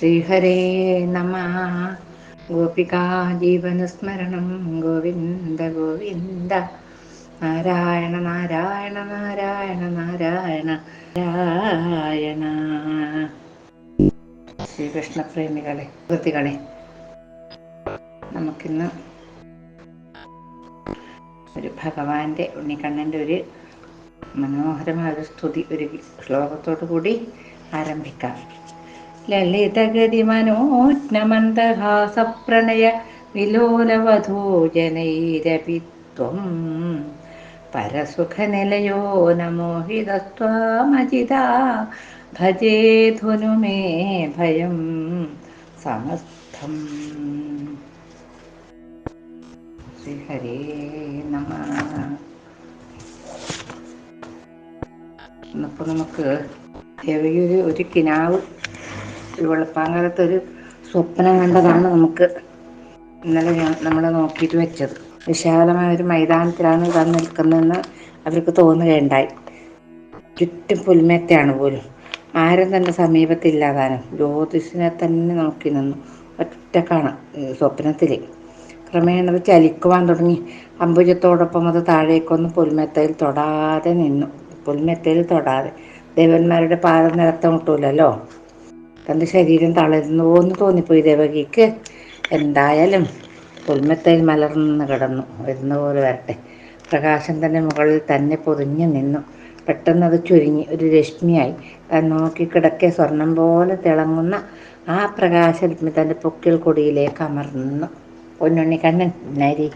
ശ്രീഹരേ നമ. ഗോപികാ ജീവനസ്മരണം ഗോവിന്ദ ഗോവിന്ദ. നാരായണ നാരായണ നാരായണ നാരായണ നാരായണ. ശ്രീകൃഷ്ണപ്രേമികളെ കൃതികളെ നമുക്കിന്ന് ഒരു ഭഗവാന്റെ ഉണ്ണിക്കണ്ണന്റെ ഒരു മനോഹരമായ ഒരു സ്തുതി ഒരു ശ്ലോകത്തോടു കൂടി ആരംഭിക്കാം. ലളിതഗതി മനോജ്ഞമന്ദഹാസപ്രണയ വിലോലവധൂജനൈരപിത്വം. പരസുഖനിലയോ നമോഹിതസ്ത്വാമജിതാ ഭജേധുനു മേ ഭയം സമസ്തം ശ്രീഹരേ നമ. ഇന്നിപ്പോൾ നമുക്ക് ദേവിയൊരു ഒരു കിനാവ് ഒരു വെളുപ്പാങ്കാലത്ത് ഒരു സ്വപ്നം കണ്ടതാണ് നമുക്ക് ഇന്നലെ ഞാൻ നമ്മൾ നോക്കിയിട്ട് വെച്ചത്. വിശാലമായ ഒരു മൈതാനത്തിലാണ് താൻ നിൽക്കുന്നതെന്ന് അവർക്ക് തോന്നുകയുണ്ടായി. ചുറ്റും പുൽമേത്തയാണ് പോലും. ആരും തന്നെ സമീപത്തില്ലാതാനും ജ്യോതിഷിനെ തന്നെ നോക്കി നിന്നു. ഒറ്റക്കാണ് സ്വപ്നത്തിൽ ക്രമേണ അത് ചലിക്കുവാൻ തുടങ്ങി. അമ്പുജത്തോടൊപ്പം അത് താഴേക്കൊന്ന് പുൽമെത്തയിൽ തൊടാതെ നിന്നു. പുൽമെത്തയിൽ തൊടാതെ. ദേവന്മാരുടെ പാദം നിലത്ത് മുട്ടൂലല്ലോ? തന്റെ ശരീരം തളരുന്നു എന്ന് തോന്നിപ്പോയി ദേവകിക്ക്. എന്തായാലും പുൽമെത്തയിൽ മലർന്ന് കിടന്നു. വരുന്ന പോലെ വരട്ടെ. പ്രകാശം തന്നെ മുകളിൽ തന്നെ പൊതിഞ്ഞു നിന്നു. പെട്ടെന്ന് അത് ചുരുങ്ങി. ഒരു രശ്മിയായി. താൻ നോക്കി കിടക്കെ സ്വർണം പോലെ തിളങ്ങുന്ന ആ പ്രകാശരശ്മി തന്റെ പൊക്കിൽ കൊടിയിലേക്ക് അമർന്നു. പൊന്നുണ്ണി കണ്ണൻ നരി.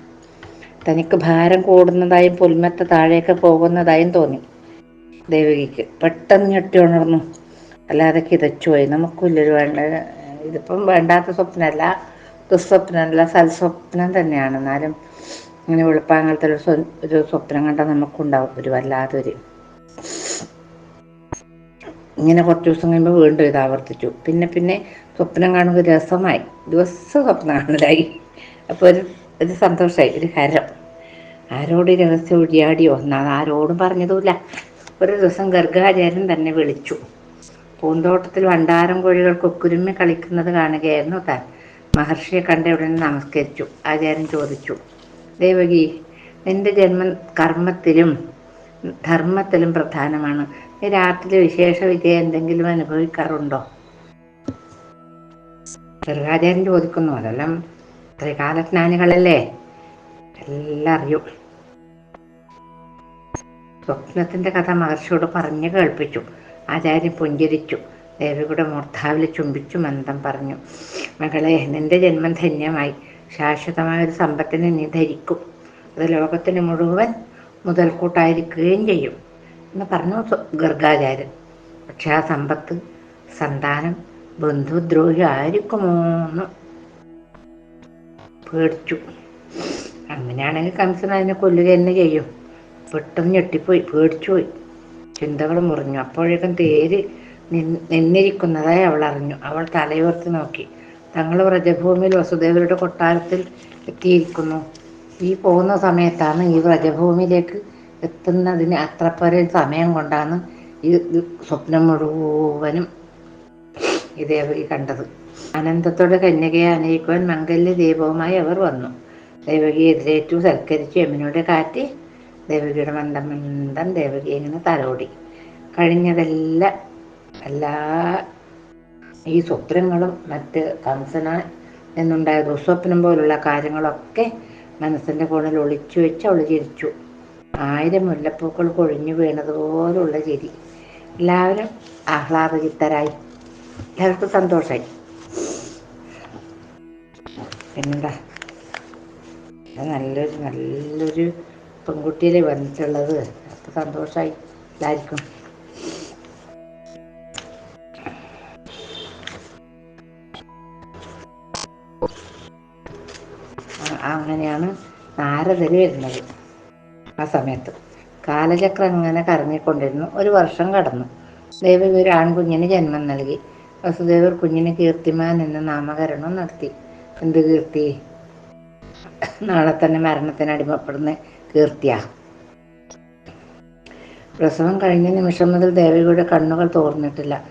തനിക്ക് ഭാരം കൂടുന്നതായും പുൽമെത്ത താഴേക്ക് പോകുന്നതായും തോന്നി. ദേവകിക്ക് പെട്ടെന്ന് ഞെട്ടി ഉണർന്നു. അല്ലാതെ കിതച്ചുപോയി നമുക്കില്ലൊരു വേണ്ട ഇതിപ്പം വേണ്ടാത്ത സ്വപ്നമല്ല. ദുസ്വപ്നമല്ല സൽസ്വപ്നം തന്നെയാണ്. എന്നാലും ഇങ്ങനെ വെളുപ്പാങ്ങലത്തെ ഒരു ഒരു സ്വപ്നം കണ്ടാൽ നമുക്കുണ്ടാവും ഒരു വല്ലാതൊരു ഇങ്ങനെ കുറച്ച് ദിവസം കഴിയുമ്പോൾ വീണ്ടും ഇത് ആവർത്തിച്ചു. പിന്നെ പിന്നെ സ്വപ്നം കാണുമ്പോൾ രസമായി. ദിവസം സ്വപ്നം കാണലായി. അപ്പോൾ ഒരു ഒരു സന്തോഷമായി ഒരു ഹരം. ആരോട് രഹസ്യം ഒഴിയാടിയോ എന്നാൽ ആരോടും പറഞ്ഞതുമില്ല. ഒരു ദിവസം ഗർഗാചാര്യൻ തന്നെ വിളിച്ചു. പൂന്തോട്ടത്തിൽ വണ്ടാരം കോഴികൾ കൊക്കുരുമ്മി കളിക്കുന്നത് കാണുകയായിരുന്നു താൻ. മഹർഷിയെ കണ്ട ഉടനെ നമസ്കരിച്ചു. ആചാര്യൻ ചോദിച്ചു ദേവകി നിന്റെ ജന്മം കർമ്മത്തിലും ധർമ്മത്തിലും പ്രധാനമാണ്. നീ രാത്രി വിശേഷ വിജയം എന്തെങ്കിലും അനുഭവിക്കാറുണ്ടോ? ചെറുകാചാര്യൻ ചോദിക്കുന്നു അതെല്ലാം ത്രികാലജ്ഞാനികളല്ലേ എല്ലാം അറിയും. സ്വപ്നത്തിന്റെ കഥ മഹർഷിയോട് പറഞ്ഞു കേൾപ്പിച്ചു. ആചാര്യൻ പുഞ്ചിരിച്ചു. ദേവിയുടെ മൂർധാവിൽ ചുംബിച്ചു മന്ദം പറഞ്ഞു മകളെ നിന്റെ ജന്മം ധന്യമായി. ശാശ്വതമായ ഒരു സമ്പത്തിനെ നീ ധരിക്കും. അത് ലോകത്തിന് മുഴുവൻ മുതൽക്കൂട്ടായിരിക്കുകയും ചെയ്യും. എന്ന് പറഞ്ഞു ഗർഗാചാര്യൻ. പക്ഷെ ആ സമ്പത്ത് സന്താനം ബന്ധുദ്രോഹി ആയിരിക്കുമോ എന്ന് പേടിച്ചു. അങ്ങനെയാണെങ്കിൽ കംസൻ അതിനെ കൊല്ലുക തന്നെ ചെയ്യും. പെട്ടെന്ന് ഞെട്ടിപ്പോയി പേടിച്ചുപോയി. ചിന്തകൾ മുറിഞ്ഞു. അപ്പോഴേക്കും തേര് നിന്നിരിക്കുന്നതായി അവൾ അറിഞ്ഞു. അവൾ തലയോർത്ത് നോക്കി. തങ്ങൾ വ്രജഭൂമിയിൽ വസുദേവരുടെ കൊട്ടാരത്തിൽ എത്തിയിരിക്കുന്നു. ഈ പോകുന്ന സമയത്താണ് ഈ വ്രജഭൂമിയിലേക്ക് എത്തുന്നതിന് അത്രപ്പരെ സമയം കൊണ്ടാണ് ഈ സ്വപ്നം മുഴുവനും ദേവകി കണ്ടത്. അനന്തത്തോടെ കന്യകയെ അനയിക്കുവാൻ മംഗല്യ ദീപവുമായി അവർ വന്നു. ദേവകിയെ എതിരേറ്റു സൽക്കരിച്ചു യമുനയുടെ കാറ്റ് ദേവകിയുടെ മണ്ടം മന്ദം ദേവകി ഇങ്ങനെ തലോടി. കഴിഞ്ഞതെല്ലാം എല്ലാ ഈ സ്വപ്നങ്ങളും മറ്റ് കംസന എന്നുണ്ടായ ദുസ്വപ്നം പോലുള്ള കാര്യങ്ങളൊക്കെ മനസ്സിന്റെ കോണിൽ ഒളിച്ചു വെച്ച് അവൾ ചിരിച്ചു. ആയിരം മുല്ലപ്പൂക്കൾ കൊഴിഞ്ഞു വീണതുപോലുള്ള ചിരി. എല്ലാവരും ആഹ്ലാദചിത്തരായി. എല്ലാവർക്കും സന്തോഷമായി പിന്നെന്താ? നല്ലൊരു നല്ലൊരു പെൺകുട്ടിയിലെ വന്നിട്ടുള്ളത്. സന്തോഷമായി എല്ലാവർക്കും അങ്ങനെയാണ് നാരദര് വരുന്നത്. ആ സമയത്ത്. കാലചക്രം അങ്ങനെ കറങ്ങിക്കൊണ്ടിരുന്നു. ഒരു വർഷം കടന്നു. ദേവകി ഒരു ആൺകുഞ്ഞിന് ജന്മം നൽകി. വസുദേവർ കുഞ്ഞിന് കീർത്തിമാൻ എന്ന നാമകരണം നടത്തി. എന്ത് കീർത്തി? നാളെ തന്നെ മരണത്തിന് അടിമപ്പെടുന്ന. കീർത്തിയ പ്രസവം കഴിഞ്ഞ നിമിഷം മുതൽ ദേവകിയുടെ കണ്ണുകൾ തോർന്നിട്ടില്ല.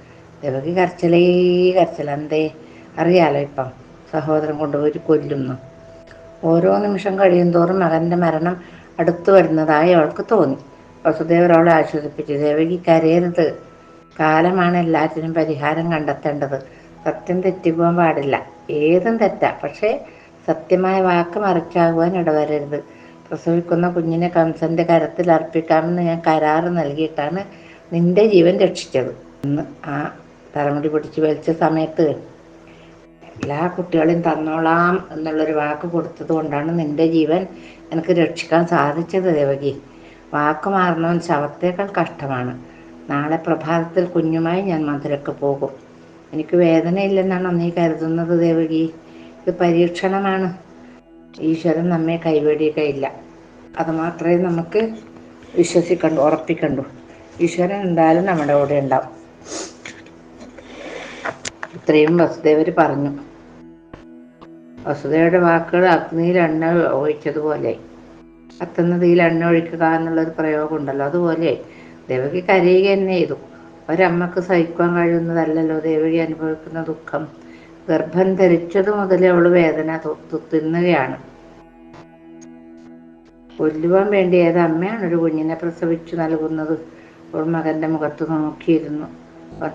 ദേവകി കരച്ചിലേ കരച്ചില. എന്തേ? അറിയാലോ ഇപ്പം. സഹോദരൻ കൊണ്ടുപോയി കൊല്ലുന്നു. ഓരോ നിമിഷം കഴിയുന്തോറും മകന്റെ മരണം അടുത്തു വരുന്നതായി അവൾക്ക് തോന്നി. വസുദേവർ അവളെ ആശ്വസിപ്പിച്ചു. ദേവകി കരയരുത്. കാലമാണ് എല്ലാറ്റിനും പരിഹാരം കണ്ടെത്തേണ്ടത്. സത്യം തെറ്റിപ്പോകാൻ പാടില്ല. ഏതും തെറ്റാ. പക്ഷേ സത്യമായ വാക്ക് മറിച്ചാകുവാൻ ഇടവരരുത്. പ്രസവിക്കുന്ന കുഞ്ഞിനെ കംസന്റെ കരത്തിൽ അർപ്പിക്കാമെന്ന് ഞാൻ കരാറ് നൽകിയിട്ടാണ് നിന്റെ ജീവൻ രക്ഷിച്ചത്. എന്ന് ആ തലമുടി പിടിച്ചു വലിച്ച സമയത്ത് എല്ലാ കുട്ടികളെയും തന്നോളാം എന്നുള്ളൊരു വാക്ക് കൊടുത്തത് കൊണ്ടാണ് നിന്റെ ജീവൻ എനിക്ക് രക്ഷിക്കാൻ സാധിച്ചത് ദേവകി. വാക്ക് മാറുന്നവൻ ശവത്തേക്കാൾ കഷ്ടമാണ്. നാളെ പ്രഭാതത്തിൽ കുഞ്ഞുമായി ഞാൻ മധുരക്ക് പോകും. എനിക്ക് വേദനയില്ലെന്നാണോ നീ കരുതുന്നത് ദേവകി? ഇത് പരീക്ഷണമാണ്. ഈശ്വരൻ നമ്മെ കൈവേടിയുകയില്ല അത് മാത്രമേ നമുക്ക് വിശ്വസിക്കണ്ടു ഉറപ്പിക്കണ്ടു. ഈശ്വരൻ എന്തായാലും നമ്മുടെ കൂടെ ഉണ്ടാവും. ഇത്രയും വസുദേവർ പറഞ്ഞു. വസുദേവയുടെ വാക്കുകൾ അഗ്നിയിൽ എണ്ണ ഒഴിച്ചതുപോലെ കത്തുന്ന തീയിൽ എണ്ണ ഒഴിക്കുക എന്നുള്ളൊരു പ്രയോഗം ഉണ്ടല്ലോ അതുപോലെ ദേവകി കരയുക തന്നെ ചെയ്തു. ഒരമ്മക്ക് സഹിക്കാൻ കഴിയുന്നതല്ലല്ലോ ദേവകി അനുഭവിക്കുന്ന ദുഃഖം. ഗർഭം ധരിച്ചത് മുതലേ അവൾ വേദന തിന്നുകയാണ്. കൊല്ലുവാൻ വേണ്ടി ഏത് അമ്മയാണ് ഒരു കുഞ്ഞിനെ പ്രസവിച്ചു നൽകുന്നത്. അവൾ മകന്റെ മുഖത്ത് നോക്കിയിരുന്നു.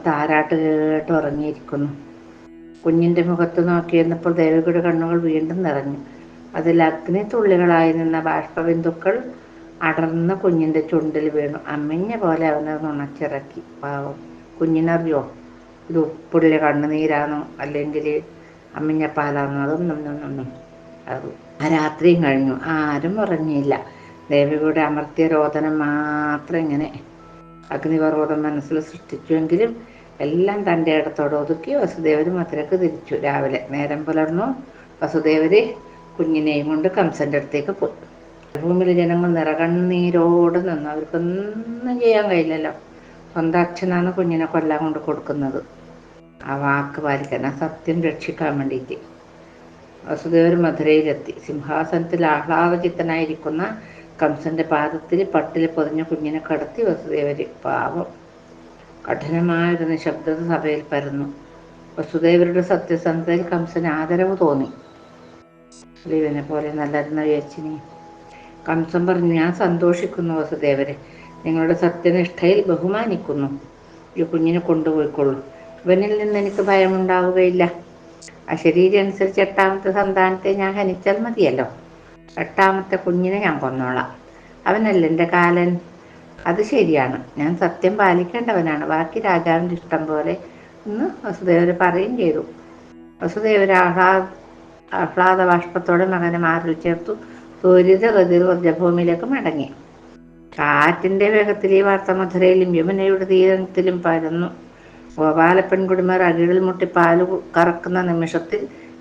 താരാട്ട് കേട്ട് ഉറങ്ങിയിരിക്കുന്നു. കുഞ്ഞിന്റെ മുഖത്ത് നോക്കിയിരുന്നപ്പോൾ ദേവികയുടെ കണ്ണുകൾ വീണ്ടും നിറഞ്ഞു. അതിൽ അഗ്നി തുള്ളികളായി നിന്ന ബാഷ്പബിന്ദുക്കൾ അടർന്ന കുഞ്ഞിന്റെ ചുണ്ടിൽ വീണു. അമ്മിഞ്ഞ പോലെ അവനെ നുണച്ചിറക്കി. പാവം. കുഞ്ഞിനറിയോ? ഇത് ഉപ്പുള്ള കണ്ണുനീരാണോ? അല്ലെങ്കിൽ അമ്മിഞ്ഞ പാലാണോ അതൊന്നും ഒന്നും അത്. ആ രാത്രിയും കഴിഞ്ഞു. ആരും ഉറങ്ങിയില്ല. ദേവിയുടെ അമർത്തിയ രോദനം മാത്രം ഇങ്ങനെ അഗ്നിപർവതം മനസ്സിൽ സൃഷ്ടിച്ചുവെങ്കിലും എല്ലാം തന്റെ ഇടത്തോട് ഒതുക്കി വസുദേവര് മധുരക്ക് തിരിച്ചു. രാവിലെ നേരം പുലർന്നു. വസുദേവര് കുഞ്ഞിനെയും കൊണ്ട് കംസന്റെ അടുത്തേക്ക് പോയി. ഭൂമിയിലെ ജനങ്ങൾ നിറകണ്ണീരോട് നിന്ന്. അവർക്കൊന്നും ചെയ്യാൻ കഴിയില്ലല്ലോ. സ്വന്തം അച്ഛനാണ് കുഞ്ഞിനെ കൊല്ലാൻ കൊണ്ട് കൊടുക്കുന്നത്. ആ വാക്ക് പാലിക്കാൻ ആ സത്യം രക്ഷിക്കാൻ വേണ്ടിയിട്ട്. വസുദേവർ മധുരയിലെത്തി. സിംഹാസനത്തിൽ ആഹ്ലാദചിത്തനായിരിക്കുന്ന കംസന്റെ പാദത്തിൽ പട്ടിൽ പൊതിഞ്ഞ കുഞ്ഞിനെ കടത്തി വസുദേവര് പാവം. കഠിനമായൊരു നിശബ്ദത സഭയിൽ പരന്നു. വസുദേവരുടെ സത്യസന്ധതയിൽ കംസന് ആദരവ് തോന്നി. ഇവനെ പോലെ നല്ലായിരുന്ന വിയച്ചിനി കംസൻ പറഞ്ഞു ഞാൻ സന്തോഷിക്കുന്നു വസുദേവരെ. നിങ്ങളുടെ സത്യനിഷ്ഠയിൽ ബഹുമാനിക്കുന്നു. ഈ കുഞ്ഞിനെ കൊണ്ടുപോയിക്കൊള്ളൂ. ഇവനിൽ നിന്ന് എനിക്ക് ഭയമുണ്ടാവുകയില്ല. അശരീരി അനുസരിച്ച് എട്ടാമത്തെ സന്താനത്തെ ഞാൻ ഹനിച്ചാൽ മതിയല്ലോ. എട്ടാമത്തെ കുഞ്ഞിനെ ഞാൻ കൊന്നോളാം. അവനല്ല എന്റെ കാലൻ. അത് ശരിയാണ്. ഞാൻ സത്യം പാലിക്കേണ്ടവനാണ്. ബാക്കി രാജാവിന്റെ ഇഷ്ടം പോലെ എന്ന് വസുദേവർ പറയുകയും ചെയ്തു. വസുദേവർ ആഹ്ലാദ ആഹ്ലാദ ബാഷ്പത്തോടെ മകനെ മാറിൽ ചേർത്തു. ഗതിയിൽ വ്രജഭൂമിയിലേക്ക് മടങ്ങി. കാറ്റിന്റെ വേഗത്തിൽ ഈ വാർത്ത മധുരയിലും യമുനയുടെ തീരത്തിലും പരന്നു. ഗോപാല പെൺകുടിമാർ അകിടിൽ മുട്ടി പാൽ കറക്കുന്ന നിമിഷത്തിൽ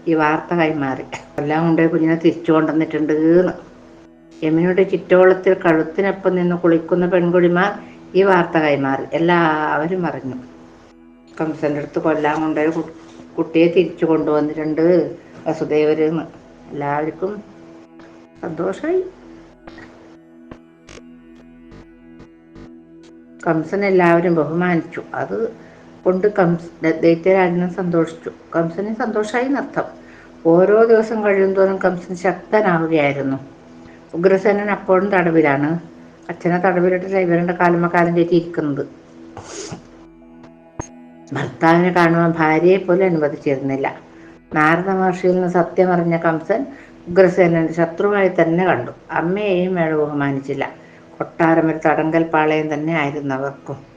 ഈ വാർത്ത കൈമാറി. എല്ലാം കൊണ്ട് കുഞ്ഞിനെ തിരിച്ചു കൊണ്ടുവന്നിട്ടുണ്ട് യമുനയുടെ ചുറ്റോളത്തിൽ കഴുത്തിനൊപ്പം നിന്ന് കുളിക്കുന്ന പെൺകുടിമാർ ഈ വാർത്ത കൈമാറി. എല്ലാവരും അറിഞ്ഞു. കംസന്റെ അടുത്ത് കൊല്ലാൻ കൊണ്ട് കുട്ടിയെ തിരിച്ചു കൊണ്ടുവന്നിട്ടുണ്ട് വസുദേവരെന്ന് എല്ലാവർക്കും സന്തോഷമായി കംസൻ എല്ലാവരും ബഹുമാനിച്ചു. അത് കൊണ്ട് കംസ് ദൈത്യരാജനെ സന്തോഷിച്ചു. കംസന് സന്തോഷമായി നർത്ഥം ഓരോ ദിവസം കഴിയുന്തോറും കംസൻ ശക്തനാവുകയായിരുന്നു. ഉഗ്രസേനൻ അപ്പോഴും തടവിലാണ്. അച്ഛനെ തടവിലിട്ട് ഇവരുടെ കാലമക്കാലം തെറ്റിയിരിക്കുന്നത്. ഭർത്താവിനെ കാണുവാൻ ഭാര്യയെ പോലും അനുവദിച്ചിരുന്നില്ല. നാരദ മഹർഷിയിൽ നിന്ന് സത്യമറിഞ്ഞ കംസൻ ഉഗ്രസേനന്റെ ശത്രുവായി തന്നെ കണ്ടു. അമ്മയെയും വേള ബഹുമാനിച്ചില്ല. കൊട്ടാരം ഒരു തടങ്കൽ പാളയം തന്നെ ആയിരുന്നു അവർക്കും.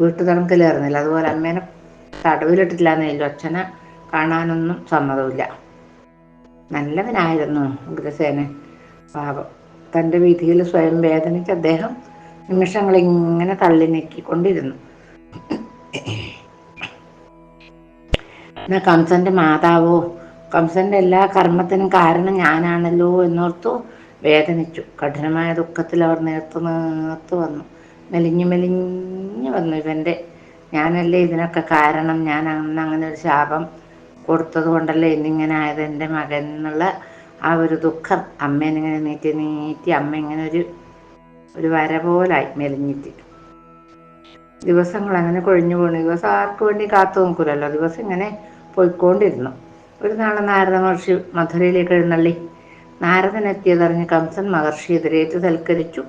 വീട്ടു തടങ്കലേറുന്നില്ല അതുപോലെ അമ്മേനെ തടവിലിട്ടില്ല അച്ഛനെ കാണാനൊന്നും സമ്മതമില്ല നല്ലവനായിരുന്നു ഉഗ്രസേന പാപം തന്റെ വിധിയിൽ സ്വയം വേദനിച്ച് അദ്ദേഹം നിമിഷങ്ങൾ ഇങ്ങനെ തള്ളി നീക്കിക്കൊണ്ടിരുന്നു. എന്നാൽ കംസന്റെ മാതാവോ? കംസന്റെ എല്ലാ കർമ്മത്തിനും കാരണം ഞാനാണല്ലോ എന്നോർത്തു വേദനിച്ചു. കഠിനമായ ദുഃഖത്തിൽ അവർ നേർത്തു നേർത്തു വന്നു. മെലിഞ്ഞു മെലിഞ്ഞു വന്നു ഇവന്റെ. ഞാനല്ലേ ഇതിനൊക്കെ കാരണം? ഞാൻ അന്ന് അങ്ങനെ ഒരു ശാപം കൊടുത്തത് കൊണ്ടല്ലേ ഇന്നിങ്ങനെ ആയത്? എന്റെ മകൻ എന്നുള്ള ആ ഒരു ദുഃഖം അമ്മേനിങ്ങനെ നീട്ടി നീട്ടി അമ്മ ഇങ്ങനെ ഒരു ഒരു വര പോലായി മെലിഞ്ഞിട്ട്. ദിവസങ്ങൾ അങ്ങനെ കൊഴിഞ്ഞു പോണു. ദിവസം ആർക്കു വേണ്ടി കാത്തു നോക്കൂലല്ലോ ദിവസം ഇങ്ങനെ പോയിക്കൊണ്ടിരുന്നു. ഒരു നാളെ നാരദ മഹർഷി മധുരയിലേക്ക് എഴുന്നള്ളി. നാരദനെത്തിയതറിഞ്ഞ് കംസൻ മഹർഷി എതിരേറ്റ് സൽക്കരിച്ചു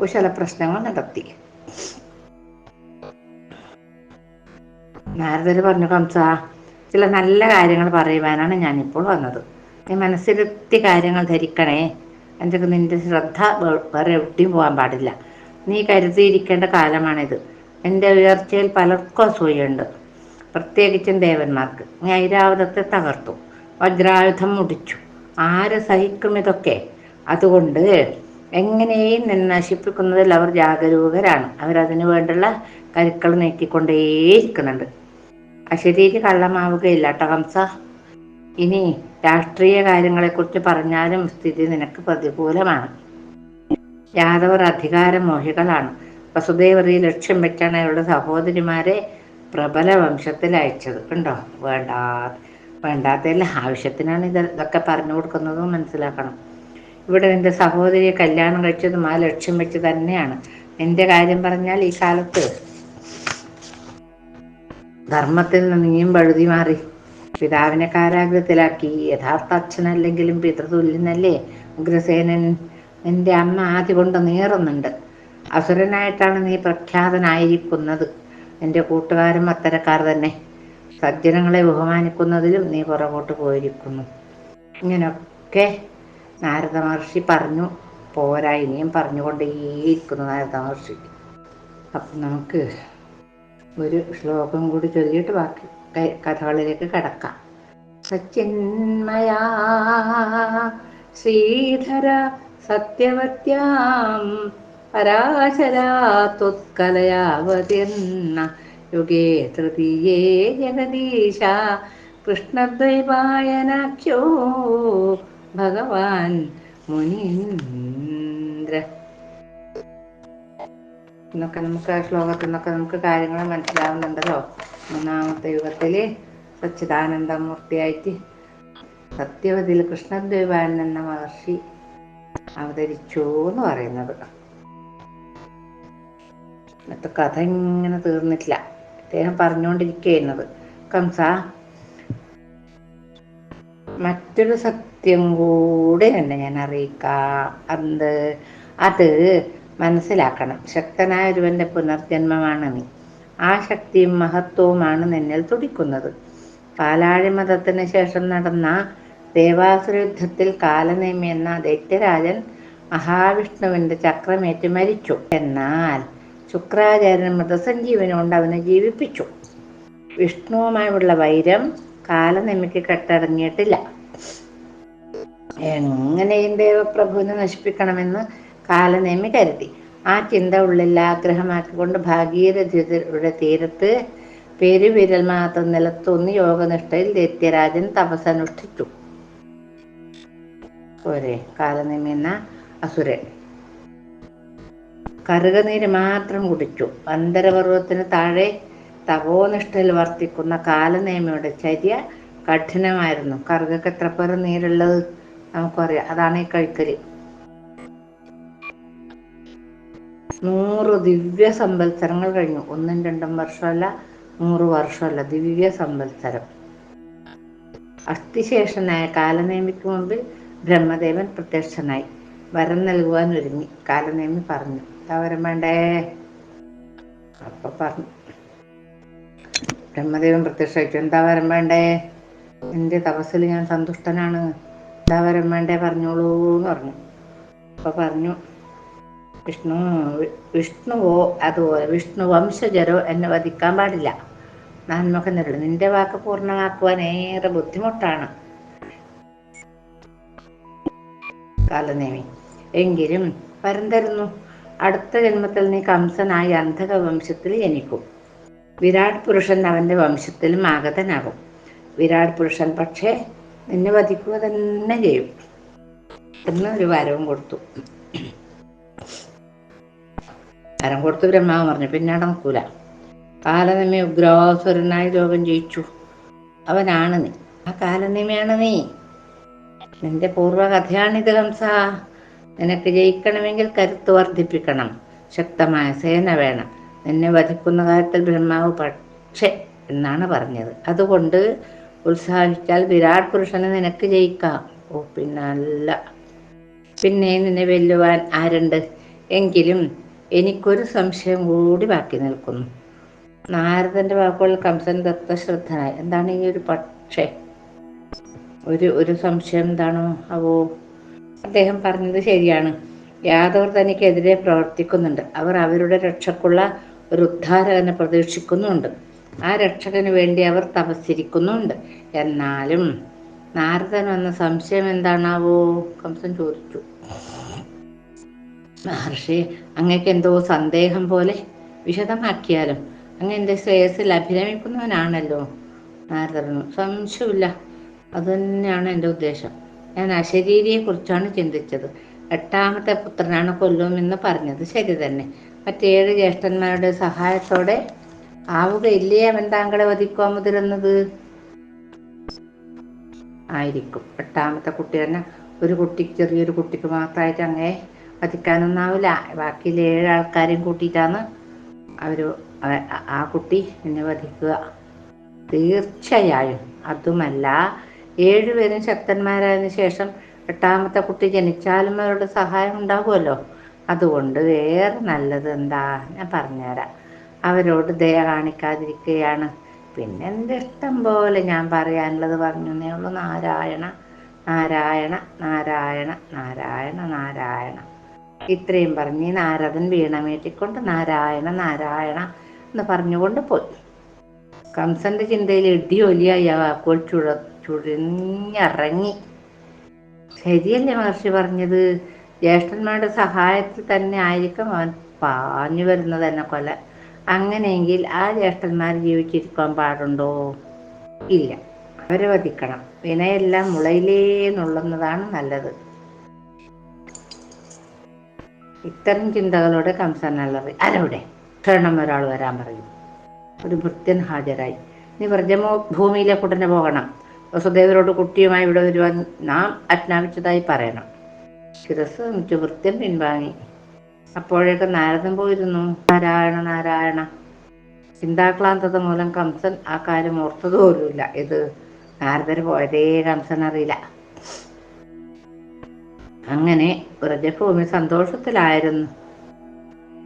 കുശല പ്രശ്നങ്ങൾ നടത്തി. നാരദര് പറഞ്ഞു കംസ ചില നല്ല കാര്യങ്ങൾ പറയുവാനാണ് ഞാനിപ്പോൾ വന്നത്. നീ മനസ്സിലെത്തി കാര്യങ്ങൾ ധരിക്കണേ. എന്റെ നിന്റെ ശ്രദ്ധ വേറെ എവിടെയും പോകാൻ പാടില്ല. നീ കരുതിയിരിക്കേണ്ട കാലമാണിത്. എന്റെ ഉയർച്ചയിൽ പലർക്കും അസൂയുണ്ട്. പ്രത്യേകിച്ചും ദേവന്മാർക്ക്. നീ ഐരാവതത്തെ തകർത്തു. വജ്രായുധം മുടിച്ചു. ആര് സഹിക്കും ഇതൊക്കെ? അതുകൊണ്ട് എങ്ങനെയും നശിപ്പിക്കുന്നതിൽ അവർ ജാഗരൂകരാണ്. അവരതിനു വേണ്ടുള്ള കരുക്കൾ നീക്കിക്കൊണ്ടേയിരിക്കുന്നുണ്ട്. അശരീരി കള്ളമാവുകയില്ല ടകംസ ഇനി രാഷ്ട്രീയ കാര്യങ്ങളെക്കുറിച്ച് പറഞ്ഞാലും സ്ഥിതി നിനക്ക് പ്രതികൂലമാണ്. യാദവർ മോഹികളാണ്. വസുദേവർ ഈ ലക്ഷ്യം വെച്ചാണ് അവരുടെ സഹോദരിമാരെ പ്രബല വംശത്തിൽ അയച്ചത്. ഉണ്ടോ വേണ്ടാ വേണ്ടാത്തതിൽ ആവശ്യത്തിനാണ് ഇത് ഇതൊക്കെ പറഞ്ഞു കൊടുക്കുന്നതും മനസ്സിലാക്കണം. ഇവിടെ നിന്റെ സഹോദരിയെ കല്യാണം കഴിച്ചതും ആ ലക്ഷ്യം വെച്ച് തന്നെയാണ്. നിന്റെ കാര്യം പറഞ്ഞാൽ ഈ കാലത്ത് ധർമ്മത്തിൽ നിന്ന് നീയും വഴുതി മാറി. പിതാവിനെ കാരാഗ്രഹത്തിലാക്കി. യഥാർത്ഥ അച്ഛനല്ലെങ്കിലും പിതൃതുല്യനല്ലേ? ഉഗ്രസേനൻ നിന്റെ അമ്മ ആദ്യ കൊണ്ട് നീറുന്നുണ്ട്. അസുരനായിട്ടാണ് നീ പ്രഖ്യാതനായിരിക്കുന്നത്. നിന്റെ കൂട്ടുകാരും അത്തരക്കാർ തന്നെ. സജ്ജനങ്ങളെ ബഹുമാനിക്കുന്നതിലും നീ പുറകോട്ട് പോയിരിക്കുന്നു. ഇങ്ങനൊക്കെ നാരദ മഹർഷി പറഞ്ഞു പോരാ ഇനിയും പറഞ്ഞുകൊണ്ടേയിരിക്കുന്നു നാരദ മഹർഷി അപ്പം നമുക്ക് ഒരു ശ്ലോകം കൂടി ചൊല്ലിയിട്ട് ബാക്കി കഥകളിലേക്ക് കടക്കാം. സച്ചിന്മയാ ശ്രീധര സത്യവത്യാം പരാശരാത്വത്കലയാവതീർണ യുഗേ തൃതീയേ ജഗദീശ കൃഷ്ണദ്വൈപായനാഖ്യോ ഭഗവാൻ മുനീന്ദ്ര. എന്നൊക്കെ നമുക്ക് ആ ശ്ലോകത്തിൽ നിന്നൊക്കെ നമുക്ക് കാര്യങ്ങൾ മനസ്സിലാവുന്നുണ്ടല്ലോ. മൂന്നാമത്തെ യുഗത്തിൽ സച്ചിദാനന്ദമൂർത്തിയായിട്ട് സത്യവതിൽ കൃഷ്ണദ്വൈപാൻ എന്ന മഹർഷി അവതരിച്ചു എന്ന് പറയുന്നത്. ഇന്നത്തെ കഥ ഇങ്ങനെ തീർന്നിട്ടില്ല. അദ്ദേഹം പറഞ്ഞുകൊണ്ടിരിക്കുന്നത് കംസ മറ്റൊരു സത്യം കൂടെ തന്നെ ഞാൻ അറിയിക്കാം. അത് അത് മനസ്സിലാക്കണം. ശക്തനായ ഒരുവന്റെ പുനർജന്മമാണ് നീ. ആ ശക്തിയും മഹത്വവുമാണ് നിന്നിൽ തുടിക്കുന്നത്. പാലാഴി മതത്തിന് ശേഷം നടന്ന ദേവാസുര യുദ്ധത്തിൽ കാലനേമി എന്ന ദൈത്യരാജൻ മഹാവിഷ്ണുവിന്റെ ചക്രമേറ്റ് മരിച്ചു. എന്നാൽ ശുക്രാചാര്യൻ മൃതസഞ്ജീവനം കൊണ്ട് അവനെ ജീവിപ്പിച്ചു. വിഷ്ണുവുമായുള്ള വൈരം കാലനേമിക്ക് കെട്ടടങ്ങിയിട്ടില്ല എങ്ങനെയും ദേവപ്രഭുവിനെ നശിപ്പിക്കണമെന്ന് കാലനേമി കരുതി. ആ ചിന്ത ഉള്ളിൽ ആഗ്രഹമാക്കിക്കൊണ്ട് ഭാഗീരഥിയുടെ തീരത്ത് പെരുവിരൽ മാത്രം നിലത്തൊന്ന് യോഗനിഷ്ഠയിൽ ദൈത്യരാജൻ തപസനുഷ്ഠിച്ചു പോരെ കാലനിമിന്ന അസുരൻ. കറുകനീര് മാത്രം കുടിച്ചു. അന്തരപർവത്തിന് താഴെ തപോനിഷ്ഠയിൽ വർത്തിക്കുന്ന കാലനേമയുടെ ചര്യ കഠിനമായിരുന്നു. കറുകക്ക് എത്ര പേർ നീരുള്ളത്? നമുക്കറിയാം. അതാണ് ഈ കഴിക്കൽ നൂറ് ദിവ്യ സംവത്സരങ്ങൾ കഴിഞ്ഞു. ഒന്നും രണ്ടും വർഷമല്ല നൂറ് വർഷമല്ല. ദിവ്യ സംവത്സരം. അസ്ഥിശേഷനായ കാലനേമിക്ക് മുമ്പിൽ ബ്രഹ്മദേവൻ പ്രത്യക്ഷനായി. വരം നൽകുവാൻ ഒരുങ്ങി. കാലനേമി പറഞ്ഞു. വരം വേണ്ടേ? അപ്പൊ പറഞ്ഞു. ബ്രഹ്മദേവൻ പ്രത്യക്ഷ എന്താ വരം വേണ്ടേ? എന്റെ തപസ്സിൽ ഞാൻ സന്തുഷ്ടനാണ്. എന്താ വരം വേണ്ടേ പറഞ്ഞോളൂ എന്ന് പറഞ്ഞു. അപ്പൊ പറഞ്ഞു വിഷ്ണു വിഷ്ണുവോ അതുപോലെ വിഷ്ണു വംശജരോ എന്നെ വധിക്കാൻ പാടില്ല. നാൻമുഖനരുളി നിന്റെ വാക്ക് പൂർണമാക്കുവാൻ ഏറെ ബുദ്ധിമുട്ടാണ്. കാലനേമി എങ്കിലും വരം തരുന്നു. അടുത്ത ജന്മത്തിൽ നീ കംസനായി അന്ധക വംശത്തിൽ ജനിക്കും. വിരാട് പുരുഷൻ അവന്റെ വംശത്തിലും ആഗതനാകും. വിരാട് പുരുഷൻ പക്ഷേ നിന്നെ വധിക്കുക തന്നെ ചെയ്യും. എന്ന് ഒരു വരവും കൊടുത്തു. വരം കൊടുത്ത് ബ്രഹ്മാവ് പറഞ്ഞു പിന്നെ നടക്കൂല കാലനിമ ഉഗ്രാസുരനായി ലോകം ജയിച്ചു. അവനാണ് നീ. ആ കാലനിമയാണ് നീ. നിന്റെ പൂർവകഥയാണിത് ഹംസ. നിനക്ക് ജയിക്കണമെങ്കിൽ കരുത്ത് വർദ്ധിപ്പിക്കണം. ശക്തമായ സേന വേണം. നിന്നെ വധിക്കുന്ന കാര്യത്തിൽ ബ്രഹ്മാവ് പക്ഷേ എന്നാണ് പറഞ്ഞത്. അതുകൊണ്ട് ഉത്സാഹിച്ചാൽ വിരാട് പുരുഷനെ നിനക്ക് ജയിക്കാം. ഓ പിന്നല്ല പിന്നെ നിന്നെ വെല്ലുവാൻ ആരുണ്ട്? എങ്കിലും എനിക്കൊരു സംശയം കൂടി ബാക്കി നിൽക്കുന്നു. നാരദന്റെ വാക്കുകൾ കംസൻ ദത്തശ്രദ്ധനായി. എന്താണ് ഈ ഒരു പക്ഷേ? ഒരു ഒരു സംശയം എന്താണോ? അവോ? അദ്ദേഹം പറഞ്ഞത് ശരിയാണ്. യാദവർ തനിക്കെതിരെ പ്രവർത്തിക്കുന്നുണ്ട്. അവർ അവരുടെ രക്ഷക്കുള്ള ഒരു ഉദ്ധാരകനെ പ്രതീക്ഷിക്കുന്നുണ്ട് ആ രക്ഷകന് വേണ്ടി അവർ തപസ്സിരിക്കുന്നുണ്ട്. എന്നാലും നാരദൻ വന്ന സംശയം എന്താണാവോ? കംസൻ ചോദിച്ചു. മഹർഷി അങ്ങക്ക് എന്തോ സന്ദേഹം പോലെ വിശദമാക്കിയാലും? അങ്ങ് എന്റെ ശ്രേയസിൽ അഭിരമിക്കുന്നവനാണല്ലോ നാരദ സംശയമില്ല. അതുതന്നെയാണ് എന്റെ ഉദ്ദേശം. ഞാൻ അശരീരിയെ കുറിച്ചാണ് ചിന്തിച്ചത്. എട്ടാമത്തെ പുത്രനാണ് കൊല്ലുമെന്ന് പറഞ്ഞത് ശരി തന്നെ. മറ്റേഴ് ജ്യേഷ്ഠന്മാരുടെ സഹായത്തോടെ ആവുകയില്ലേ അവൻ താങ്കളെ വധിക്കുക മുതിരുന്നത് ആയിരിക്കും. എട്ടാമത്തെ കുട്ടി തന്നെ. ഒരു കുട്ടിക്ക് ചെറിയൊരു കുട്ടിക്ക് മാത്രമായിട്ട് അങ്ങേ വധിക്കാനൊന്നാവില്ല. ബാക്കിയുള്ള ഏഴ് ആൾക്കാരെയും കൂട്ടിയിട്ടാണ് അവർ ആ കുട്ടി എന്നെ വധിക്കുക. തീർച്ചയായും. അതുമല്ല ഏഴുപേരും ശക്തന്മാരായതിനു ശേഷം എട്ടാമത്തെ കുട്ടി ജനിച്ചാലും അവരുടെ സഹായം ഉണ്ടാകുമല്ലോ. അതുകൊണ്ട് വേറെ നല്ലത് എന്താ? ഞാൻ പറഞ്ഞുതരാം. അവരോട് ദയ കാണിക്കാതിരിക്കുകയാണ്. പിന്നെ എന്റെ ഇഷ്ടം പോലെ ഞാൻ പറയാനുള്ളത് പറഞ്ഞു ഉള്ളൂ. നാരായണ നാരായണ നാരായണ നാരായണ നാരായണ. ഇത്രയും പറഞ്ഞ് നാരദൻ വീണമേറ്റിക്കൊണ്ട് നാരായണ നാരായണ എന്ന് പറഞ്ഞുകൊണ്ട് പോയി. കംസന്റെ ചിന്തയിൽ ഇടിയൊലിയായി ആ വാക്കുകൾ ചുഴ ചുഴിഞ്ഞിറങ്ങി. ശരിയല്ലേ മഹർഷി പറഞ്ഞത്? ജ്യേഷ്ഠന്മാരുടെ സഹായത്തിൽ തന്നെ ആയിരിക്കും അവൻ പാഞ്ഞു വരുന്നത് തന്നെ കൊല അങ്ങനെയെങ്കിൽ ആ ജ്യേഷ്ഠന്മാർ ജീവിച്ചിരിക്കാൻ പാടുണ്ടോ? ഇല്ല. അവരെ വധിക്കണം. വിനയെല്ലാം മുളയിലേ നുള്ളുന്നതാണ് നല്ലത്. ഇത്തരം ചിന്തകളോടെ കംസൻ അലറി അരവിടെ. ക്ഷണം ഒരാൾ വരാൻ പറയും. ഒരു ഭൃത്യൻ ഹാജരായി. നീ വ്രജമോ ഭൂമിയിലേക്ക് ഉടനെ പോകണം. വസുദേവരോട് കുട്ടിയുമായി ഇവിടെ വരുവാൻ നാം ആജ്ഞാപിച്ചതായി പറയണം. ശിരസ് വൃത്യം പിൻവാങ്ങി. അപ്പോഴേക്ക് നാരദൻ പോയിരുന്നു. നാരായണ നാരായണ. ചിന്താക്ലാന്തത മൂലം കംസൻ ആ കാര്യം ഓർത്തതുപോലുമില്ല ഇത് നാരദർ പോയതേ കംസൻ അറിയില്ല. അങ്ങനെ വ്രജഭൂമി സന്തോഷത്തിലായിരുന്നു.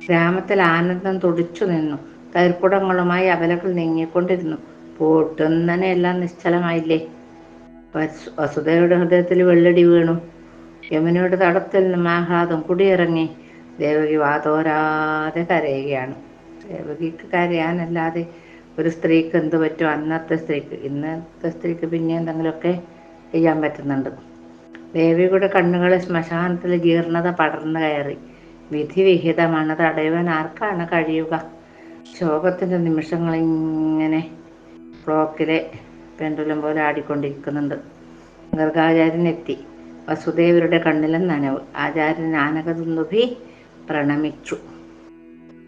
ഗ്രാമത്തിൽ ആനന്ദം തുടിച്ചു നിന്നു. തൈർക്കുടങ്ങളുമായി അകലകൾ നീങ്ങിക്കൊണ്ടിരുന്നു. പൂട്ടുന്നനെ എല്ലാം നിശ്ചലമായില്ലേ? വസുദേവയുടെ ഹൃദയത്തിൽ വെള്ളടി വീണു. യമുനയുടെ തടത്തിൽ നിന്നും ആഹ്ലാദം കുടിയിറങ്ങി. ദേവകി വാതോരാതെ കരയുകയാണ്. ദേവകിക്ക് കരയാനല്ലാതെ ഒരു സ്ത്രീക്ക് എന്ത് പറ്റും? അന്നത്തെ സ്ത്രീക്ക്. ഇന്നത്തെ സ്ത്രീക്ക് പിന്നെ എന്തെങ്കിലുമൊക്കെ ചെയ്യാൻ പറ്റുന്നുണ്ട്. ദേവിയുടെ കണ്ണുകൾ ശ്മശാനത്തിൽ ജീർണത പടർന്നു കയറി. വിധിവിഹിതമാണ് തടയുവാൻ ആർക്കാണ് കഴിയുക? ശോകത്തിന്റെ നിമിഷങ്ങളിങ്ങനെ ക്ലോക്കിലെ പെണ്ടുലം പോലെ ആടിക്കൊണ്ടിരിക്കുന്നുണ്ട്. ഗർഗാചാര്യനെത്തി വസുദേവരുടെ കണ്ണിലും നനവ്. ആചാര്യൻ ആനകതുന്നുഭി പ്രണമിച്ചു.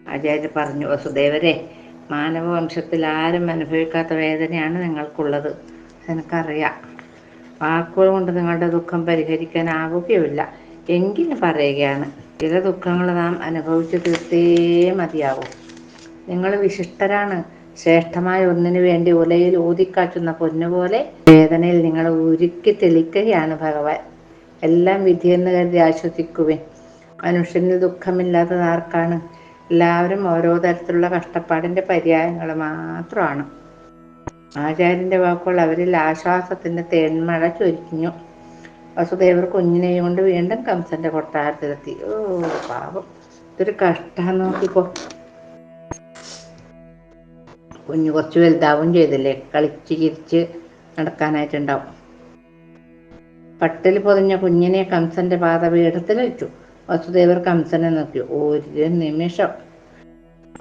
ആചാര്യ പറഞ്ഞു വസുദേവരെ മാനവവംശത്തിൽ ആരും അനുഭവിക്കാത്ത വേദനയാണ് നിങ്ങൾക്കുള്ളത്. എനിക്കറിയാം വാക്കുകൾ കൊണ്ട് നിങ്ങളുടെ ദുഃഖം പരിഹരിക്കാനാവുകയുമില്ല. എങ്കിലും പറയുകയാണ് ചില ദുഃഖങ്ങൾ നാം അനുഭവിച്ചു തീർത്തേ മതിയാവും. നിങ്ങൾ വിശിഷ്ടരാണ്. ശ്രേഷ്ഠമായ ഒന്നിനു വേണ്ടി ഉലയിൽ ഊതിക്കാറ്റുന്ന പൊന്നുപോലെ വേദനയിൽ നിങ്ങൾ ഉരുക്കി തെളിക്കുകയാണ് ഭഗവാൻ. എല്ലാം വിധിയെന്ന് കരുതി ആശ്വസിക്കുവേ മനുഷ്യന് ദുഃഖമില്ലാത്തത് ആർക്കാണ്? എല്ലാവരും ഓരോ തരത്തിലുള്ള കഷ്ടപ്പാടിന്റെ പര്യായങ്ങൾ മാത്രമാണ്. ആചാര്യന്റെ വാക്കുകൾ അവരിൽ ആശ്വാസത്തിന്റെ തേന്മഴ ചൊരിഞ്ഞു. വസുദേവർ കുഞ്ഞിനെയും കൊണ്ട് വീണ്ടും കംസന്റെ കൊട്ടാരത്തിലെത്തി. ഓ പാപം ഇതൊരു കഷ്ടം നോക്കിക്കോ. കുഞ്ഞു കുറച്ച് വലുതാവും ചെയ്തില്ലേ? കളിച്ച് ചിരിച്ച് നടക്കാനായിട്ടുണ്ടാവും. പട്ടിൽ പൊതിഞ്ഞ കുഞ്ഞിനെ കംസന്റെ പാദപീഠത്തിൽ വെച്ചു വസുദേവർ കംസനെ നോക്കി ഒരു നിമിഷം.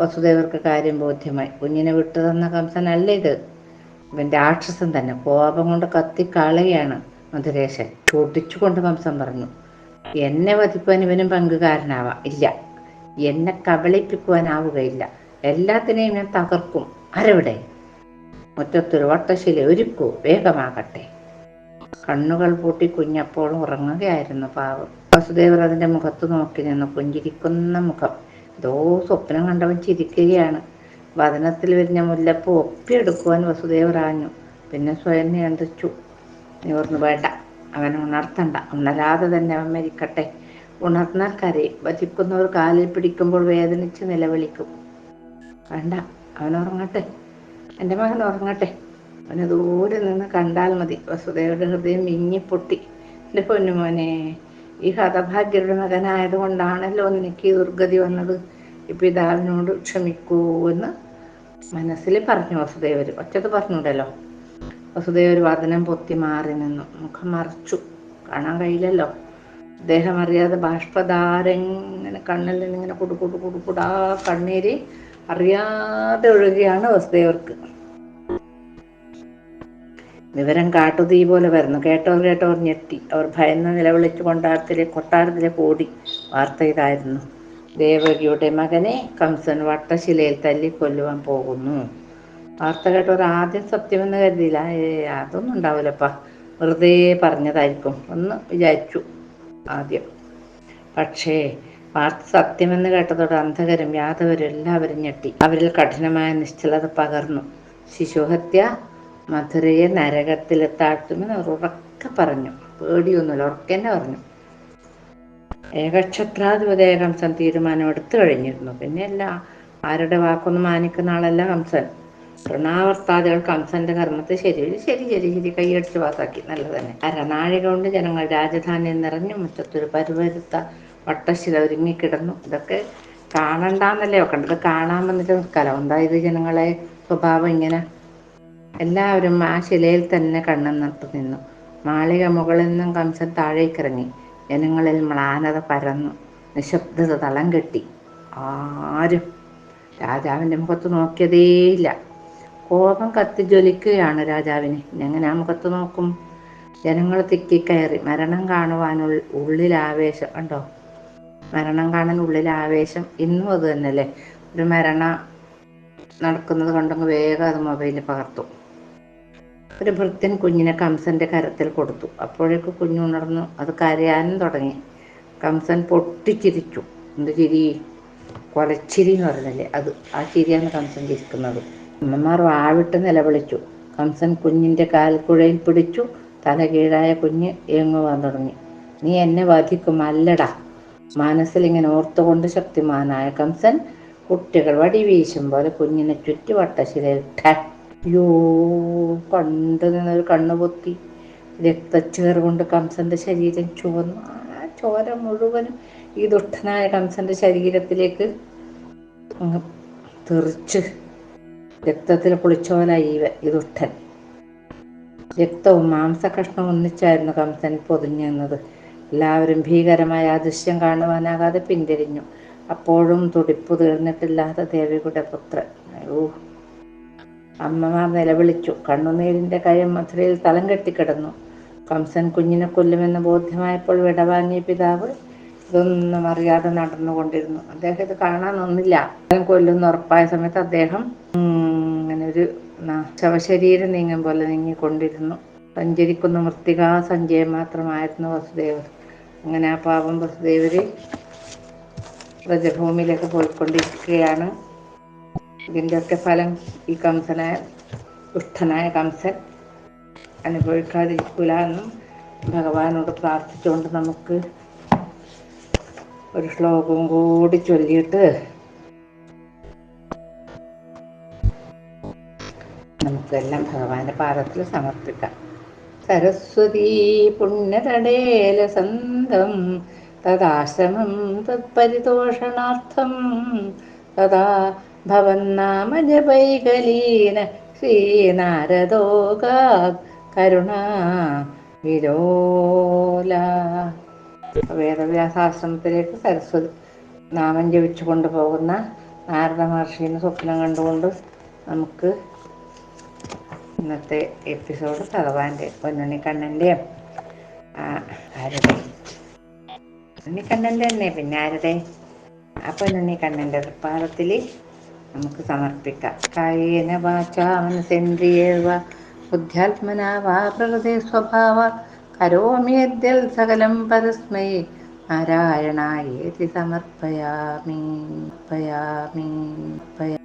വസുദേവർക്ക് കാര്യം ബോധ്യമായി. കുഞ്ഞിനെ വിട്ടു തന്ന കംസനല്ല ഇത്? ഇവൻ രാക്ഷസൻ തന്നെ. കോപം കൊണ്ട് കത്തിക്കളയാണ് മധുരേശൻ. ചൊടിച്ചുകൊണ്ട് കംസൻ പറഞ്ഞു. എന്നെ വധിക്കുവാൻ ഇവനും പങ്കുകാരനാവാം. ഇല്ല. എന്നെ കബളിപ്പിക്കുവാനാവുകയില്ല. എല്ലാത്തിനെയും ഞാൻ തകർക്കും. അരവിടെ മുറ്റത്തൊരു വട്ടശില ഒരുക്കൂ. വേഗമാകട്ടെ. കണ്ണുകൾ പൂട്ടി കുഞ്ഞപ്പോൾ ഉറങ്ങുകയായിരുന്നു പാവം. വസുദേവർ അതിന്റെ മുഖത്ത് നോക്കി നിന്നു. പുഞ്ചിരിക്കുന്ന മുഖം. ഏതോ സ്വപ്നം കണ്ടവൻ ചിരിക്കുകയാണ്. വതനത്തിൽ വിരിഞ്ഞ മുല്ലപ്പൂ ഒപ്പിയെടുക്കുവാൻ വസുദേവർ ആഞ്ഞു. പിന്നെ സ്വയം നിയന്ത്രിച്ചു. നിവർന്നു വേണ്ട. അവനെ ഉണർത്തണ്ട. ഉണരാതെ തന്നെ അവൻ മരിക്കട്ടെ. ഉണർന്നാൽ കരയും വധിക്കുന്നവർ കാലിൽ പിടിക്കുമ്പോൾ വേദനിച്ച് നിലവിളിക്കും. വേണ്ട. അവൻ ഉറങ്ങട്ടെ. എന്റെ മകൻ ഉറങ്ങട്ടെ. അവനെ ദൂരെ നിന്ന് കണ്ടാൽ മതി. വസുദേവയുടെ ഹൃദയം മിങ്ങിപ്പൊട്ടി എന്റെ പൊന്നുമോനെ ഈ ഹതഭാഗ്യരുടെ മകനായതുകൊണ്ടാണല്ലോ നിനക്ക് ഈ ദുർഗതി വന്നത്. പിതാവിനോട് ക്ഷമിക്കൂ എന്ന് മനസ്സിൽ പറഞ്ഞു വസുദേവർ ഒറ്റത് പറഞ്ഞൂടല്ലോ. വസുദേവർ വാദനം പൊത്തി മാറി നിന്നു. മുഖം മറച്ചു. കാണാൻ കഴിയില്ലല്ലോ. അദ്ദേഹം അറിയാതെ ബാഷ്പധാരങ്ങനെ കണ്ണിൽ ഇങ്ങനെ കുടുക്കുടു കുടുക്കുടാ കണ്ണീര് അറിയാതെ ഒഴുകിയാണ് വസുദേവർക്ക്. വിവരം കാട്ടുതീ പോലെ വരുന്നു. കേട്ടവർ കേട്ടവർ ഞെട്ടി. അവർ ഭയന്ന് നിലവിളിച്ചു കൊട്ടാരത്തിലെ കൊട്ടാരത്തിലെ ഓടി വാർത്ത ഇതായിരുന്നു. ദേവകിയുടെ മകനെ കംസൻ വട്ടശിലയിൽ തല്ലി കൊല്ലുവാൻ പോകുന്നു. വാർത്ത കേട്ടവർ ആദ്യം സത്യമെന്ന് കരുതിയില്ല. ഏ അതൊന്നും ഉണ്ടാവില്ലപ്പാ. വെറുതെ പറഞ്ഞതായിരിക്കും. എന്ന് വിചാരിച്ചു ആദ്യം. പക്ഷേ വാർത്ത സത്യമെന്ന് കേട്ടതോടെ അന്ധകരും യാദവരും എല്ലാവരും ഞെട്ടി. അവരിൽ കഠിനമായ നിശ്ചലത പകർന്നു. ശിശുഹത്യ മധുരയെ നരകത്തിൽ താഴ്ത്തുമെന്ന് അവർ ഉറക്കെ പറഞ്ഞു. പേടിയൊന്നുമില്ല ഉറക്കന്നെ പറഞ്ഞു. ഏകക്ഷത്രാധിപതിയായ കംസൻ തീരുമാനം എടുത്തു കഴിഞ്ഞിരുന്നു. പിന്നെ എല്ലാ ആരുടെ വാക്കൊന്നും മാനിക്കുന്ന ആളല്ല കംസൻ തൃണാവർത്താദികൾ കംസന്റെ കർമ്മത്തെ ശരി ശരി ശരി ശരി കൈയടിച്ച് പാസാക്കി. നല്ല തന്നെ. അരനാഴിക കൊണ്ട് ജനങ്ങൾ രാജധാനി നിറഞ്ഞു മുറ്റത്തൊരു പരുവരുത്ത വട്ടശില ഒരുങ്ങിക്കിടന്നു. ഇതൊക്കെ കാണണ്ടെന്നല്ലേ ഇത് കാണാൻ വന്നിട്ട് നിൽക്കാലോ? എന്തായത് ജനങ്ങളെ സ്വഭാവം ഇങ്ങനെ? എല്ലാവരും ആ ശിലയിൽ തന്നെ കണ്ണു നിന്നു. മാളിക മുകളിൽ നിന്നും കംസൻ താഴേക്കിറങ്ങി. ജനങ്ങളിൽ മ്ലാനത പരന്നു. നിശബ്ദത തളം കെട്ടി. ആരും രാജാവിന്റെ മുഖത്ത് നോക്കിയതേയില്ല. കോപം കത്തിജ്വലിക്കുകയാണ് രാജാവിന്. എങ്ങനെ ആ മുഖത്ത് നോക്കും? ജനങ്ങൾ തിക്കിക്കയറി മരണം കാണുവാനുള്ള ഉള്ളിൽ ആവേശം ഉണ്ടോ മരണം കാണാൻ ഉള്ളിൽ ആവേശം. ഇന്നും അത് തന്നെയല്ലേ? ഒരു മരണ നടക്കുന്നത് കണ്ടെങ്കിൽ വേഗം അത് മൊബൈലിൽ പകർത്തു. ഒരു ഭൃത്യൻ കുഞ്ഞിനെ കംസന്റെ കരത്തിൽ കൊടുത്തു. അപ്പോഴേക്ക് കുഞ്ഞുണർന്നു അത് കരയാനും തുടങ്ങി. കംസൻ പൊട്ടിച്ചിരിച്ചു. എന്ത് ചിരി? കൊലച്ചിരി എന്ന് പറഞ്ഞല്ലേ അത്. ആ ചിരിയാണ് കംസൻ ചിരിക്കുന്നത്. അമ്മമാർ വാവിട്ട് നിലവിളിച്ചു. കംസൻ കുഞ്ഞിന്റെ കാൽക്കുഴയിൽ പിടിച്ചു. തല കീഴായ കുഞ്ഞ് ഏങ്ങുവാൻ തുടങ്ങി. നീ എന്നെ വധിക്കും അല്ലടാ. മനസ്സിലിങ്ങനെ ഓർത്തുകൊണ്ട് ശക്തിമാനായ കംസൻ കുട്ടികൾ വടി വീശും പോലെ കുഞ്ഞിനെ ചുറ്റുവട്ടശിലയിൽ യോ കണ്ടു നിന്നൊരു കണ്ണു പൊത്തി. രക്തച്ചേർ കൊണ്ട് കംസന്റെ ശരീരം ചുവന്നു. ആ ചോര മുഴുവനും ഈ ദുഷ്ടനായ കംസന്റെ ശരീരത്തിലേക്ക് തെറിച്ച് രക്തത്തിൽ കുളിച്ചോലായി ഈ ദുഷ്ടൻ. രക്തവും മാംസകഷ്ണവും ഒന്നിച്ചായിരുന്നു കംസൻ പൊതിഞ്ഞിരുന്നത് എല്ലാവരും ഭീകരമായ ആ കാണുവാനാകാതെ പിന്തിരിഞ്ഞു. അപ്പോഴും തുടിപ്പ് തീർന്നിട്ടില്ലാത്ത ദേവിയുടെ പുത്രൻ. ഓ അമ്മമാർ നിലവിളിച്ചു. കണ്ണുനീരിന്റെ കയം മധുരയിൽ തലം കെട്ടിക്കിടന്നു കംസൻ കുഞ്ഞിനെ കൊല്ലുമെന്ന് ബോധ്യമായപ്പോൾ വിടവാങ്ങിയ പിതാവ് ഇതൊന്നും അറിയാതെ നടന്നുകൊണ്ടിരുന്നു. അദ്ദേഹം ഇത് കാണാനൊന്നില്ല കൊല്ലുന്ന ഉറപ്പായ സമയത്ത് അദ്ദേഹം അങ്ങനെ ഒരു ശവശരീരം നീങ്ങും പോലെ നീങ്ങിക്കൊണ്ടിരുന്നു. സഞ്ചരിക്കുന്ന മൃത്തിക സഞ്ചയം മാത്രമായിരുന്നു വസുദേവർ അങ്ങനെ ആ പാപം വസുദേവര് വ്രജഭൂമിയിലേക്ക് പോയിക്കൊണ്ടിരിക്കുകയാണ്. ഇതിന്റെയൊക്കെ ഫലം ഈ കംസനായ ദുഷ്ടനായ കംസൻ അനുഭവിക്കാതിരിക്കില്ല എന്നും ഭഗവാനോട് പ്രാർത്ഥിച്ചുകൊണ്ട് നമുക്ക് ഒരു ശ്ലോകം കൂടി ചൊല്ലിയിട്ട് നമുക്കെല്ലാം ഭഗവാന്റെ പാദത്തിൽ സമർപ്പിക്കാം. സരസ്വതീ പുണ്യതടേലസന്തം തദാശ്രമം തത്പരിതോഷണാർത്ഥം തഥാ ഭവന്നാമജപൈകലീന ശ്രീനാരദോ കരുണ വിരോല. വേദവ്യാസാശ്രമത്തിലേക്ക് സരസ്വതി നാമം ജപിച്ചു കൊണ്ടുപോകുന്ന നാരദ മഹർഷീനെ സ്വപ്നം കണ്ടുകൊണ്ട് നമുക്ക് ഇന്നത്തെ എപ്പിസോഡ് ഭഗവാന്റെ പൊന്നുണ്ണിക്കണ്ണന്റെയും ആരുടെ ഉണ്ണിക്കണ്ണന്റെ തന്നെ പിന്നെ ആരുടെ ആ പൊന്നുണ്ണിക്കണ്ണന്റെ തൃപ്പാദത്തിൽ നമുക്ക് സമർപ്പിക്കാം. കായേന വാചാ മനസേന്ദ്രിയേവ ബുദ്ധ്യാത്മനാ വാ പ്രകൃതി സ്വഭാവ കരോമി യദ്യൽ സകലം പരസ്മൈ നാരായണായേതി സമർപ്പയാമി പയാമി പയാ